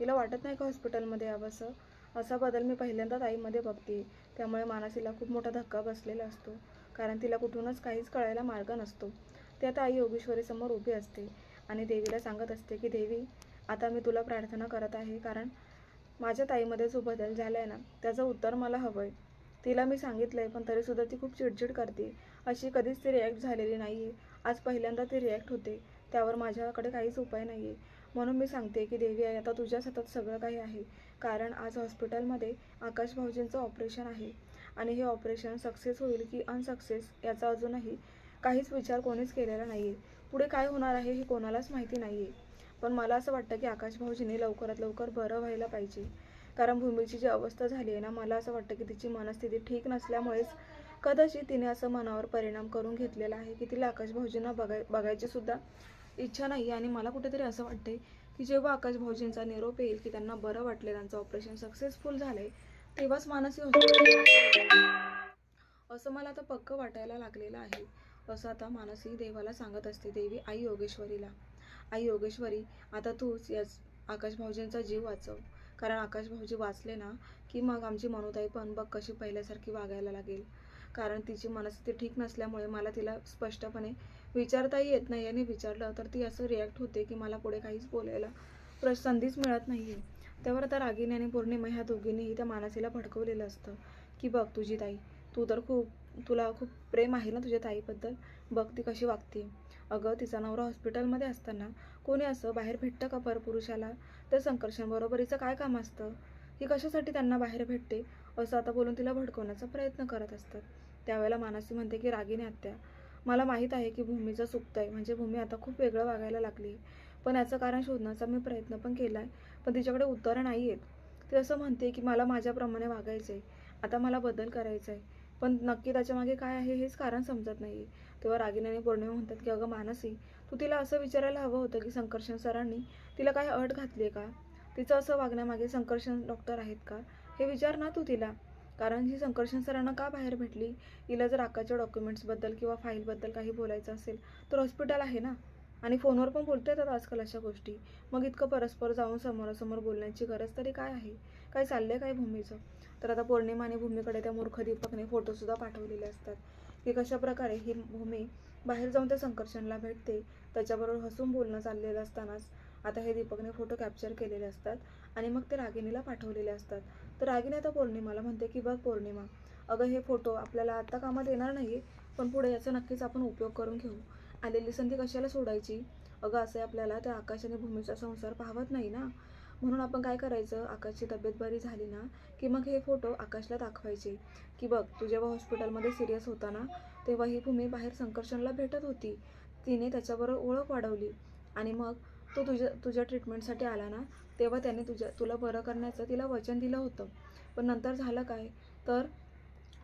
तिला वाटत नाही का हॉस्पिटलमध्ये यावंसं असा? बदल मी पहिल्यांदा ताईमध्ये बघते. त्यामुळे मानसीला खूप मोठा धक्का बसलेला असतो. कारण तिला कुठूनच काहीच कळायला मार्ग नसतो. त्या आता आई योगेश्वरीसमोर उभी असते आणि देवीला सांगत असते की देवी आता मी तुला प्रार्थना करत आहे. कारण माझ्या ताईमध्ये जो बदल झाला आहे ना त्याचं उत्तर मला हवं आहे तिला मी सांगितलं आहे पण तरीसुद्धा ती खूप चिडचिड करते. अशी कधीच ती रिॲक्ट झालेली नाही आहे आज पहिल्यांदा ती रिॲक्ट होते. त्यावर माझ्याकडे काहीच उपाय नाही आहे म्हणून मी सांगते की देवी आहे आता तुझ्याच हातात सगळं काही आहे. कारण आज हॉस्पिटलमध्ये आकाश भाऊजींचं ऑपरेशन आहे. आणि हे ऑपरेशन सक्सेस होईल की अनसक्सेस याचा अजूनही काहीच विचार कोणीच केलेला नाही आहे पुढे काय होणार आहे हे कोणालाच माहिती नाही आहे पण मला असं वाटतं की आकाश भाऊजीने लवकरात लवकर बरं व्हायला पाहिजे. कारण भूमीची जी अवस्था झाली आहे ना मला असं वाटतं की तिची मनस्थिती ठीक नसल्यामुळेच कदाचित तिने असं मनावर परिणाम करून घेतलेला आहे की तिला आकाश भाऊजींना बघाय बघायची सुद्धा इच्छा नाही आणि मला कुठेतरी असं वाटते की जेव्हा आकाश भाऊजींचा निरोप येईल की त्यांना बरं वाटले त्यांचं ऑपरेशन सक्सेसफुल झालंय तेव्हाच मानसी हॉस्पिटल असं मला आता पक्क वाटायला लागलेलं आहे. असं आता मानसी देवाला सांगत असते देवी आई योगेश्वरीला. आई योगेश्वरी आता तूच याच आकाश भाऊजींचा जीव वाचव. कारण आकाश भाऊजी वाचले ना की मग आमची मनोताई पण बघ कशी पहिल्यासारखी वागायला लागेल. कारण तिची मनस्थिती ठीक नसल्यामुळे मला तिला स्पष्टपणे विचारताही येत नाही आणि विचारलं तर ती असं रिॲक्ट होते की मला पुढे काहीच बोलायला प्र संधीच मिळत नाही आहे त्यावर आता रागिनी आणि पौर्णिमा ह्या दोघींनीही त्या मानसीला भडकवलेलं असतं. की बघ तुझी ताई तू तर खूप तुला खूप प्रेम आहे ना तुझ्या ताईबद्दल? बघ ती कशी वागते. अगं तिचा नवरा हॉस्पिटलमध्ये असताना कोणी असं बाहेर भेटतं का परपुरुषाला? तर संकर्षणबरोबरीचं काय काम असतं? ही कशासाठी त्यांना बाहेर भेटते? असं आता बोलून तिला भडकवण्याचा प्रयत्न करत असतात. त्यावेळेला मानसी म्हणते की रागिनी आत्या मला माहीत आहे की भूमीचं चुकतं आहे म्हणजे भूमी आता खूप वेगळं वागायला लागली. पण याचं कारण शोधण्याचा मी प्रयत्न पण केला आहे पण तिच्याकडे उत्तरं नाही आहेत ती असं म्हणते की मला माझ्याप्रमाणे वागायचं आहे आता मला बदल करायचा आहे पण नक्की त्याच्यामागे काय आहे हेच कारण समजत नाही आहे तेव्हा रागिनी आणि पौर्णिमा म्हणतात की अगं मानसी तू तिला असं विचारायला हवं होतं की संकर्षण सरांनी तिला काय अट घातली आहे का? तिचं असं वागण्यामागे संकर्षण डॉक्टर आहेत का? हे विचार ना तू तिला. कारण ही संकर्षण सरांना का बाहेर भेटली? हिला जर आकाच्या डॉक्युमेंट्सबद्दल किंवा फाईलबद्दल काही बोलायचं असेल तर हॉस्पिटल आहे ना? आणि फोनवर पण बोलता येतात आजकाल अशा गोष्टी. मग इतकं परस्पर जाऊन समोरासमोर बोलण्याची गरज तरी काय आहे? काय चाललंय काय भूमीचं? तर आता पौर्णिमा आणि भूमीकडे त्या मूर्ख दीपकने फोटोसुद्धा पाठवलेले असतात. की कशा प्रकारे ही भूमी बाहेर जाऊन त्या संकर्षणला भेटते त्याच्याबरोबर हसून बोलणं चाललेलं असतानाच आता हे दीपकने फोटो कॅप्चर केलेले असतात आणि मग ते रागिणीला पाठवलेले असतात. तर रागिनी आता पौर्णिमाला म्हणते की बघ पौर्णिमा अगं हे फोटो आपल्याला आत्ता कामात येणार नाही पण पुढे याचा नक्कीच आपण उपयोग करून घेऊ. आलेली संधी कशाला सोडायची? अगं असं आपल्याला त्या आकाश आणि भूमीचा संसार पाहवत नाही ना? म्हणून आपण काय करायचं? आकाशची तब्येत बरी झाली ना? की मग हे फोटो आकाशला दाखवायचे. की बघ तू जेव्हा हॉस्पिटलमध्ये सिरियस होता ना तेव्हा ही भूमी बाहेर संकर्षणला भेटत होती. तिने त्याच्याबरोबर ओळख वाढवली. आणि मग तो तुझ्या तुझ्या ट्रीटमेंटसाठी आला ना तेव्हा त्याने तुझ्या तुला बरं करण्याचं तिला वचन दिलं होतं. पण नंतर झालं काय? तर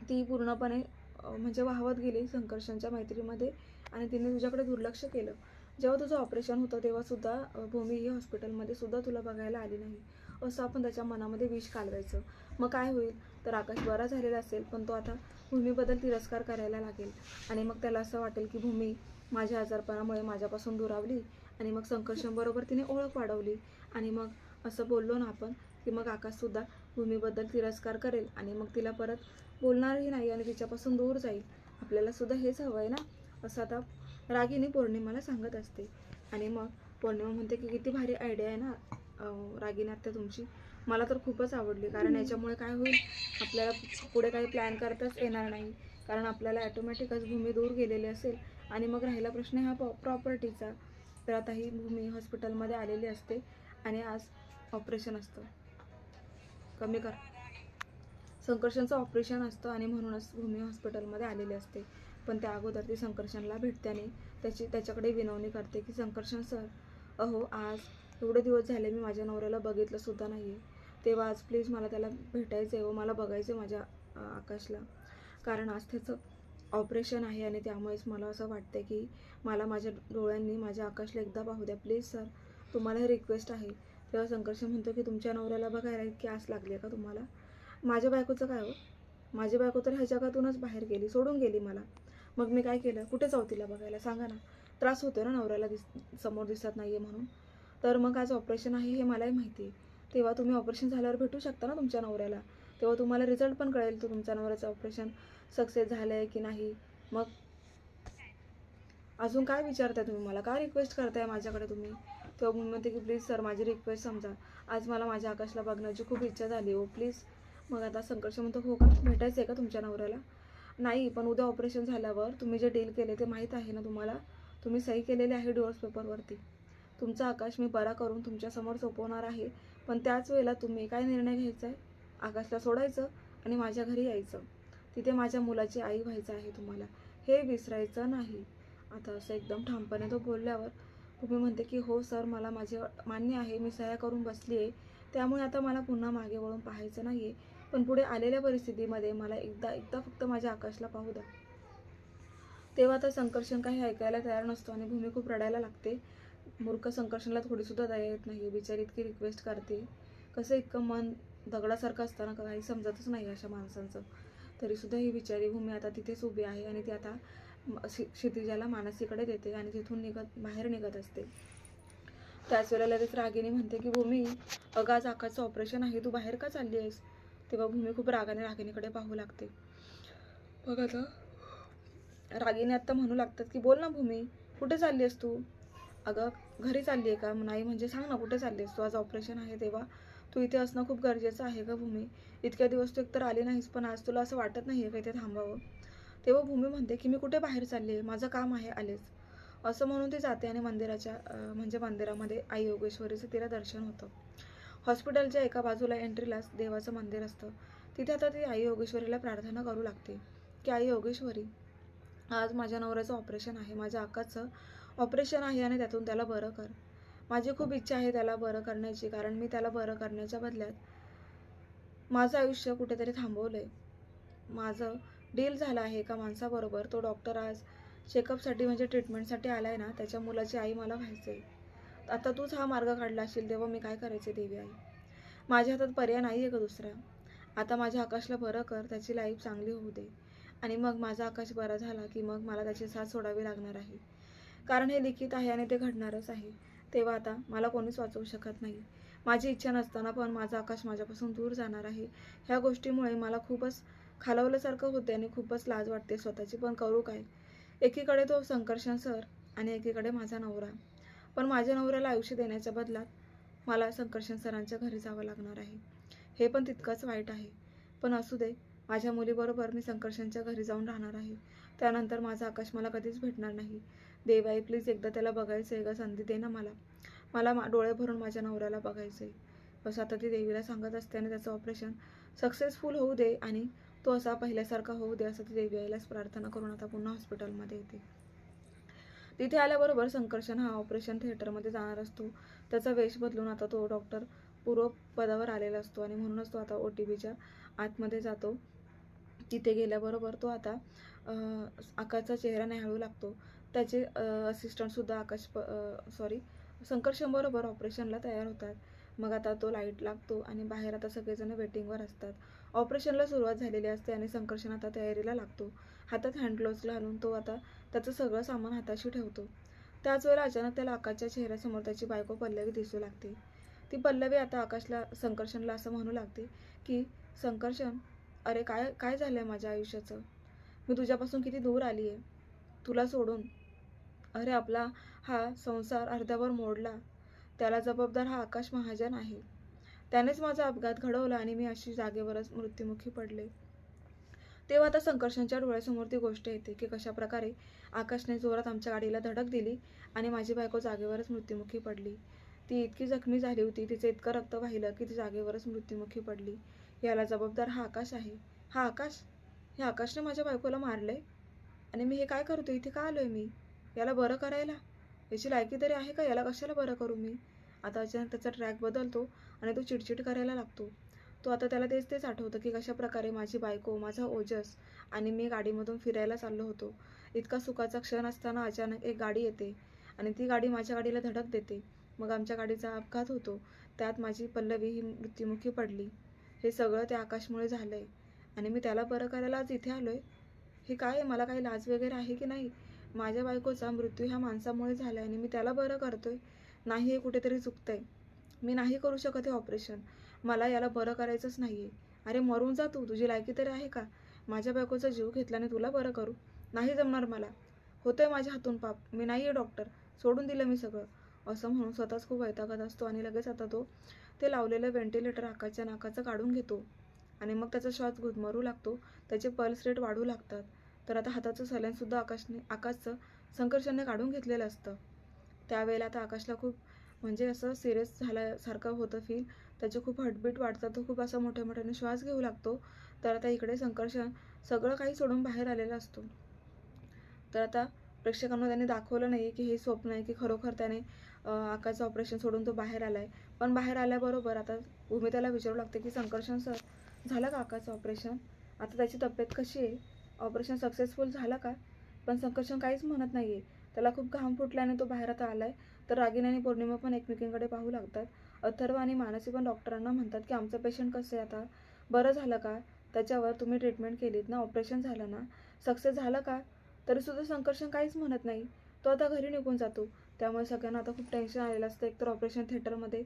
ती पूर्णपणे म्हणजे वाहवत गेली संकर्षणच्या मैत्रीमध्ये आणि तिने तुझ्याकडे दुर्लक्ष केलं. जेव्हा तुझं ऑपरेशन होतं तेव्हासुद्धा भूमी ही हॉस्पिटलमध्ये सुद्धा तुला बघायला आली नाही. असं आपण त्याच्या मनामध्ये विष कालवायचं. मग काय होईल? तर आकाश बरा झालेला असेल पण तो आता भूमीबद्दल तिरस्कार करायला लागेल. आणि मग त्याला असं वाटेल की भूमी माझ्या आजारपणामुळे माझ्यापासून दुरावली आणि मग संकर्षणबरोबर तिने ओळख वाढवली. आणि मग असं बोललो ना आपण की मग आकाशसुद्धा भूमीबद्दल तिरस्कार करेल आणि मग तिला परत बोलणारही नाही आणि तिच्यापासून दूर जाईल. आपल्याला सुद्धा हेच हवं आहे ना असं आता रागिनी पौर्णिमाला सांगत असते. आणि मग पौर्णिमा म्हणते की किती भारी आयडिया आहे ना रागिनी आत्ता तुमची. मला तर खूपच आवडली कारण याच्यामुळे काय होईल आपल्याला पुढे काही प्लॅन करताच येणार नाही. कारण आपल्याला ॲटोमॅटिकच भूमी दूर गेलेली असेल आणि मग राहिला प्रश्न हा प्रॉपर्टीचा तर आता ही भूमी हॉस्पिटलमध्ये आलेली असते आणि आज ऑपरेशन असतं. कमी कर. संकर्षणचं ऑपरेशन असतं आणि म्हणूनच भूमी हॉस्पिटलमध्ये आलेली असते. पण त्या अगोदर ती संकर्षणला भेटत्याने त्याची त्याच्याकडे विनवणी करते की संकर्षण सर अहो आज एवढे दिवस झाले मी माझ्या नवऱ्याला बघितलंसुद्धा नाही आहे तेव्हा आज प्लीज मला त्याला भेटायचं आहे व मला बघायचं आहे माझ्या आकाशला. कारण आज त्याचं ऑपरेशन आहे आणि त्यामुळेच मला असं वाटतं की मला माझ्या डोळ्यांनी माझ्या आकाशला एकदा पाहू द्या. प्लीज सर तुम्हाला हे रिक्वेस्ट आहे. तेव्हा संघर्ष म्हणतो की तुमच्या नवऱ्याला बघायला इतकी आस लागली का तुम्हाला? माझ्या बायकोचं काय हो? माझी बायको तर ह्या जगातूनच बाहेर गेली सोडून गेली मला. मग मी काय केलं? कुठे जाऊ तिला बघायला? सांगा ना. त्रास होतो ना नवऱ्याला दिस समोर दिसत नाही आहे म्हणून. तर मग आज ऑपरेशन आहे हे मलाही माहिती आहे. तेव्हा तुम्ही ऑपरेशन झाल्यावर भेटू शकता ना तुमच्या नवऱ्याला. तेव्हा तुम्हाला रिझल्ट पण कळेल तो तुमच्या नवऱ्याचं ऑपरेशन सक्सेस झालं आहे की नाही. मग अजून काय विचारताय तुम्ही मला? काय रिक्वेस्ट करताय माझ्याकडे तुम्ही? तेव्हा मी म्हणते की प्लीज सर माझी रिक्वेस्ट समजा. आज मला माझ्या आकाशला बघण्याची खूप इच्छा झाली हो प्लीज मग आता संकर्ष म्हणतो हो का? भेटायचं आहे का तुमच्या नवऱ्याला? नाही पण उद्या ऑपरेशन झाल्यावर तुम्ही जे डील केले ते माहीत आहे ना तुम्हाला? तुम्ही सही केलेली आहे डिवोर्स पेपरवरती तुमचा आकाश मी बरा करून तुमच्यासमोर सोपवणार आहे पण त्याच वेळेला तुम्ही काय निर्णय घ्यायचा आहे? आकाशला सोडायचं आणि माझ्या घरी यायचं. तिथे माझ्या मुलाची आई व्हायचं आहे तुम्हाला. हे विसरायचं नाही. आता असं एकदम ठामपणे तो बोलल्यावर भूमी म्हणते की हो सर मला माझे मान्य आहे मी सह्या करून बसली आहे. त्यामुळे आता मला पुन्हा मागे वळून पाहायचं नाही आहे पण पुढे आलेल्या परिस्थितीमध्ये मला एकदा एकदा फक्त माझ्या आकाशला पाहू द्या. तेव्हा तर संकर्षण काही ऐकायला तयार नसतो आणि भूमी खूप रडायला लागते. मूर्ख संकर्षणला थोडीसुद्धा दया येत नाही बिचारी इतकी रिक्वेस्ट करते. कसं इतकं मन दगडासारखं असताना काही समजतच नाही अशा माणसांचं. तरीसुद्धा ही बिचारी भूमी आता तिथेच उभी आहे आणि ती आता क्षि- क्षितिजाला मानसीकडे देते आणि तिथून निघत बाहेर निघत असते. त्याच वेळेला लगेच रागिनी म्हणते की भूमी अगं आज आकाशचं ऑपरेशन आहे तू बाहेर का चालली आहेस? तेव्हा भूमी खूप रागाने रागिनीकडे पाहू लागते. बघ आता रागिनी आत्ता म्हणू लागतात की बोल ना भूमी कुठे चालली आहेस तू? अगं घरी चालली आहे का? नाही म्हणजे सांग ना कुठे चालली आहेस तू? आज ऑपरेशन आहे तेव्हा. तू इथे असणं खूप गरजेचं आहे का भूमी. इतक्या दिवस तू एकतर आली नाहीस पण आज तुला असं वाटत नाही आहे का इथे थांबावं? तेव्हा भूमी म्हणते की मी कुठे बाहेर चालली आहे माझं काम आहे आलेच. असं म्हणून ती जाते आणि मंदिराच्या म्हणजे मंदिरामध्ये आई योगेश्वरीचं तिला दर्शन होतं. हॉस्पिटलच्या एका बाजूला एंट्रीलाच देवाचं मंदिर असतं. तिथे आता ती आई योगेश्वरीला प्रार्थना करू लागते की आई योगेश्वरी आज माझ्या नवऱ्याचं ऑपरेशन आहे. माझ्या अक्काचं ऑपरेशन आहे आणि त्यातून त्याला बरं कर. माझी खूप इच्छा आहे त्याला बरं करण्याची कारण मी त्याला बरं करण्याच्या बदल्यात माझं आयुष्य कुठेतरी थांबवलं आहे माझं डील झाला आहे एका माणसाबरोबर. तो डॉक्टर आज चेकअपसाठी म्हणजे ट्रीटमेंटसाठी आला आहे ना त्याच्या मुलाची आई मला व्हायचं आहे आता तूच हा मार्ग काढला असेल तेव्हा मी काय करायचे देवी आई? माझ्या हातात पर्याय नाही आहे का दुसरा. आता माझ्या आकाशला बरं कर त्याची लाईफ चांगली होऊ दे. आणि मग माझा आकाश बरा झाला की मग मला त्याची साथ सोडावी लागणार आहे. कारण हे लिखित आहे आणि ते घडणारच आहे. तेव्हा आता मला कोणीच वाचवू शकत नाही. माझी इच्छा नसताना पण माझा आकाश माझ्यापासून दूर जाणार आहे. ह्या गोष्टीमुळे मला खूपच खालवल्यासारखं होते आणि खूपच लाज वाटते स्वतःची. पण करू काय? एकीकडे तो संकर्षण सर आणि एकीकडे माझा नवरा. पण माझ्या नवऱ्याला आयुष्य देण्याच्या बदलात मला संकर्षण सरांच्या घरी जावं लागणार आहे. हे पण तितकंच वाईट आहे. पण असू दे माझ्या मुलीबरोबर मी संकर्षणच्या घरी जाऊन राहणार आहे. त्यानंतर माझा आकाश मला कधीच भेटणार नाही. देवाई प्लीज एकदा त्याला बघायचं आहे का? संधी दे ना मला. मला मा डोळे भरून माझ्या नवऱ्याला बघायचं आहे बस आता ती देवीला सांगत असते आणि त्याचं ऑपरेशन सक्सेसफुल होऊ दे आणि तो असा पहिल्यासारखा होऊ दे असं ती देवी आईलाच प्रार्थना करून आता पुन्हा हॉस्पिटलमध्ये येते. तिथे आल्याबरोबर संकर्षण हा ऑपरेशन थिएटरमध्ये जाणार असतो. त्याचा वेश बदलून आता तो डॉक्टर पूर्व पदावर आलेला असतो आणि म्हणूनच तो आता ओ टी बीच्या आतमध्ये जातो. तिथे गेल्याबरोबर तो आता आकाशचा चेहरा न्याहाळू लागतो. त्याचे असिस्टंटसुद्धा आकाश सॉरी संकर्षणबरोबर ऑपरेशनला तयार होतात. मग आता तो लाइट लागतो आणि बाहेर आता सगळेजण वेटिंगवर असतात. ऑपरेशनला सुरुवात झालेली असते आणि संकर्षण आता तयारीला लागतो. हातात हँडग्लोव्ज घालून तो आता त्याचं सगळं सामान हाताशी ठेवतो. त्याच वेळेला अचानक त्याला आकाशच्या चेहऱ्यासमोर त्याची बायको पल्लवी दिसू लागते. ती पल्लवी आता आकाशला संकर्षणला असं म्हणू लागते की संकर्षण अरे काय काय झालं आहे माझ्या आयुष्याचं? मी तुझ्यापासून किती दूर आली आहे तुला सोडून? अरे आपला हा संसार अर्ध्यावर मोडला. त्याला जबाबदार हा आकाश महाजन आहे. त्यानेच माझा अपघात घडवला आणि मी अशी जागेवरच मृत्युमुखी पडले. तेव्हा आता संकर्षणच्या डोळ्यासमोर ती गोष्ट येते की कशा प्रकारे आकाशने जोरात आमच्या गाडीला धडक दिली आणि माझी बायको जागेवरच मृत्युमुखी पडली. ती इतकी जखमी झाली होती तिचे इतकं रक्त वाहिलं की ती जागेवरच मृत्युमुखी पडली. याला जबाबदार हा आकाश आहे. हा आकाश? हे आकाशने माझ्या बायकोला मारलंय? आणि मी हे काय करतो इथे का आलोय मी? याला बरं करायला? याची लायकी तरी आहे का? याला कशाला बरं करू मी? आता अचानक त्याचा ट्रॅक बदलतो आणि तो चिडचिड करायला लागतो. तो आता त्याला तेच तेच आठवतं की कशा प्रकारे माझी बायको माझा ओजस आणि मी गाडीमधून फिरायला चाललो होतो. इतका सुखाचा क्षण असताना अचानक एक गाडी येते आणि ती गाडी माझ्या गाडीला धडक देते. मग आमच्या गाडीचा अपघात होतो. त्यात माझी पल्लवी ही मृत्युमुखी पडली. हे सगळं त्या आकाशमुळे झालं आहे आणि मी त्याला बरं करायला आज इथे आलो आहे हे काय? आहे मला काही लाज वगैरे आहे की नाही? माझ्या बायकोचा मृत्यू ह्या माणसामुळे झाला आहे आणि मी त्याला बरं करतो आहे नाही हे कुठेतरी चुकतंय. मी नाही करू शकत हे ऑपरेशन. मला याला बरं करायचंच नाही आहे अरे मरून जा तू. तुझी लायकी तरी आहे का? माझ्या बायकोचा जीव घेतल्याने तुला बरं करू. नाही जमणार मला. होतंय माझ्या हातून पाप. मी नाही आहे डॉक्टर. सोडून दिलं मी सगळं. असं म्हणून स्वतःच खूप वैतागत असतो आणि लगेच आता तो ते लावलेलं व्हेंटिलेटर आकाच्या नाकाचं काढून घेतो. आणि मग त्याचा श्वास गुदमरू लागतो. त्याचे पल्स रेट वाढू लागतात. तर आता हाताचं सलाईनसुद्धा आकाशने आकाशचं संकर्षाने काढून घेतलेलं असतं. त्यावेळेला आता आकाशला खूप म्हणजे असं सिरियस झाल्यासारखं होतं फील त्याचे खूप हटबीट वाढतात. तो खूप असा मोठ्या मोठ्याने श्वास घेऊ लागतो. तर आता इकडे संकर्षण सगळं काही सोडून बाहेर आलेला असतो. तर आता प्रेक्षकांना त्याने दाखवलं नाही की हे स्वप्न आहे की खरोखर त्याने आकाशचं ऑपरेशन सोडून तो बाहेर आला आहे पण बाहेर आल्याबरोबर आता भूमी त्याला विचारू लागते की संकर्षण सर झालं का आकाशचं ऑपरेशन आता त्याची तब्येत कशी आहे? ऑपरेशन सक्सेसफुल झालं का? पण संकर्षण काहीच म्हणत नाही आहे त्याला खूप घाम फुटल्याने तो बाहेर आता आहे तर रागिनी आणि पौर्णिमा पण एकमेकींकडे पाहू लागतात. अथर्व आणि मानसी पण डॉक्टरांना म्हणतात की आमचं पेशंट कसं आहे आता? बरं झालं का? त्याच्यावर तुम्ही ट्रीटमेंट केलीत ना? ऑपरेशन झालं ना? सक्सेस झालं का? तरीसुद्धा संकर्षण काहीच म्हणत नाही. तो आता घरी निघून जातो. त्यामुळे सगळ्यांना आता खूप टेन्शन आलेलं असतं. एकतर ऑपरेशन थिएटरमध्ये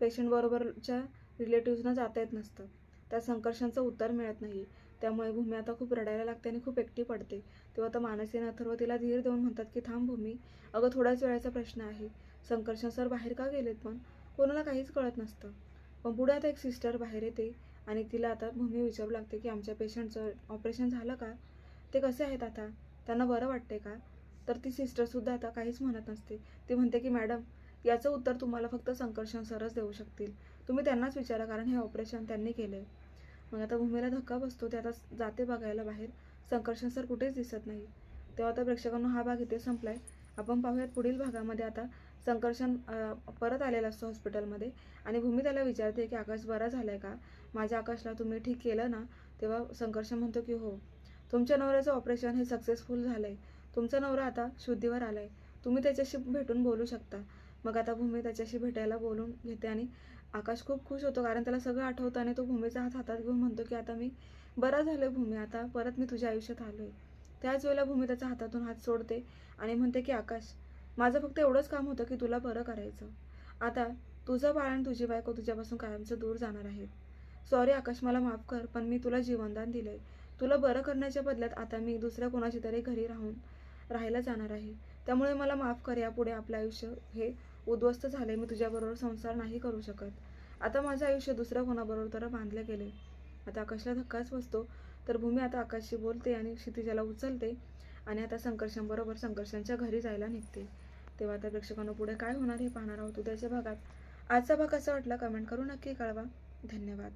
पेशंटबरोबरच्या रिलेटिव्हजना जाता येत नसतं. त्या संकर्षांचं उत्तर मिळत नाही. त्यामुळे भूमी आता खूप रडायला लागते आणि खूप एकटी पडते. तेव्हा आता मानसी अथर्व तिला धीर देऊन म्हणतात की थांब भूमी. अगं थोड्याच वेळाचा प्रश्न आहे. संकर्षण सर बाहेर का गेलेत पण? कोणाला काहीच कळत नसतं. पण पुढे आता एक सिस्टर बाहेर येते आणि तिला आता भूमी विचारू लागते की आमच्या पेशंटचं ऑपरेशन झालं का? ते कसे आहेत आता? त्यांना बरं वाटते का? तर ती सिस्टरसुद्धा आता काहीच म्हणत नसते. ती म्हणते की मॅडम याचं उत्तर तुम्हाला फक्त संकर्षण सरच देऊ शकतील. तुम्ही त्यांनाच विचारा कारण हे ऑपरेशन त्यांनी केलं आहे मग आता भूमीला धक्का बसतो ते आता जाते बघायला बाहेर. संकर्षण सर कुठेच दिसत नाही. तेव्हा आता प्रेक्षकांना हा भाग इथे संपलाय. आपण पाहूयात पुढील भागामध्ये आता संकर्षण परत आलेला असतो हॉस्पिटलमध्ये. आणि भूमी त्याला विचारते की आकाश बरा झालाय का? माझ्या आकाशला तुम्ही ठीक केलं ना? तेव्हा संकर्षण म्हणतो की हो. तुमच्या नवऱ्याचं ऑपरेशन हे सक्सेसफुल झालंय. तुमचा नवरा आता शुद्धीवर आलाय. तुम्ही त्याच्याशी भेटून बोलू शकता. मग आता भूमी त्याच्याशी भेटायला बोलून घेते आणि आकाश खूप खुश होतो कारण त्याला सगळं आठवतं आणि तो भूमीचा हात हातात घेऊन म्हणतो की आता मी बरा झालोय भूमी आता परत मी तुझ्या आयुष्यात आलोय. त्याच वेळेला भूमी त्याच्या हातातून हात सोडते आणि म्हणते की आकाश माझं फक्त एवढंच काम होतं की तुला बरं करायचं. आता तुझं बाळ आणि तुझी बायको तुझ्यापासून कायमचं दूर जाणार आहेत. सॉरी आकाश मला माफ कर पण मी तुला जीवनदान दिलंय. तुला बरं करण्याच्या बदल्यात आता मी दुसऱ्या कोणाची तरी घरी राहून राहायला जाणार आहे. त्यामुळे मला माफ कर यापुढे आपलं आयुष्य हे उद्ध्वस्त झाले मी तुझ्याबरोबर संसार नाही करू शकत. आता माझं आयुष्य दुसऱ्या कोणाबरोबर तर बांधले गेले आता आकाशला धक्काच बसतो. तर भूमी आता आकाशशी बोलते आणि क्षितिजाला उचलते आणि आता संकर्षांबरोबर संकर्षांच्या घरी जायला निघते. तेव्हा त्या प्रेक्षकांना पुढे काय होणार हे पाहणार आहोत उद्याच्या भागात. आजचा भाग कसा वाटला कमेंट करून नक्की कळवा. धन्यवाद.